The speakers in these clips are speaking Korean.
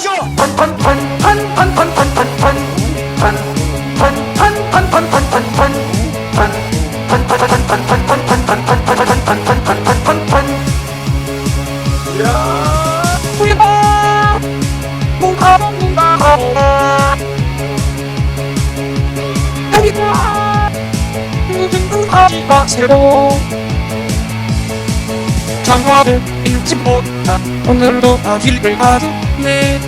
하시오. 새로 장화를 잃지 못한 오늘도 아길을 가두네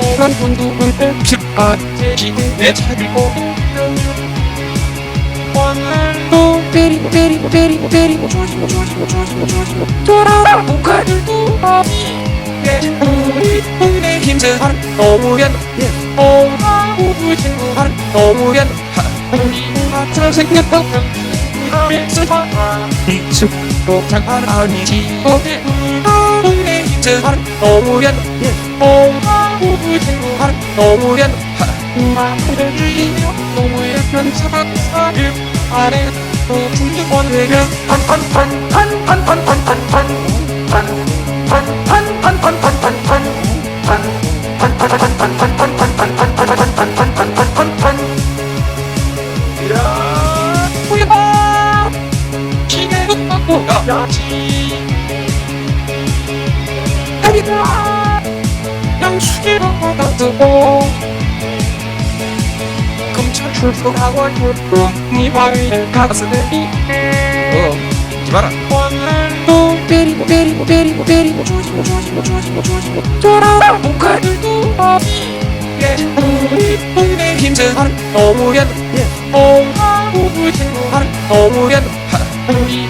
오란 군두군 필요한 시대의 차리고 오늘도 때리고 때리고 때리고 때리고 조지고 조지고 조지고 조지고 돌아와 북한들도 내 우리 동네 힘쓰는 노무현 오라고 친구하는 노무현 우리가 잘생겼다 미스터 익숙도 장난 아니지 어때 동네 힘쓰는 노무현 오라고 친구하는 노무현 마음을 들리며 노무현 편차박사를 아래 또 중주권 외경 우리가 야지 우리가 양수기로 받아두고 검찰 출석하고 출동 네 바위에 가슴에 어, 마라. 오늘도 때리고 때리고 때리고 때리고 조지고 조지고 조지고 조지고 돌아와 북한들도 예 우리 동네 힘쓰는 노무현 오라고 친구하는 노무현 우리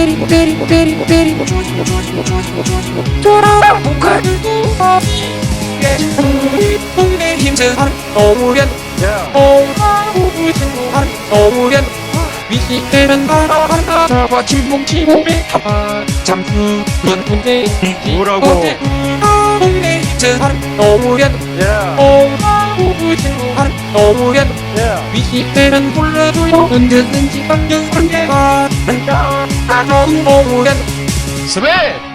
때리고 때리고 때리고 때리고 조지고 조지고 조지고 조지고 돌아와 우리 동네 힘쓰는 노무현 오라고 친구하는 노무현 위시되는 바라바라 잡아 침묵 침묵에 타봐 잠수 연 군대 뭐라고? 동네 힘쓰는 노무현 오라고 친구하는 노무현 위시되는 불러줘요 언제든지 반겨줄게 아, 나는 노무현 스베!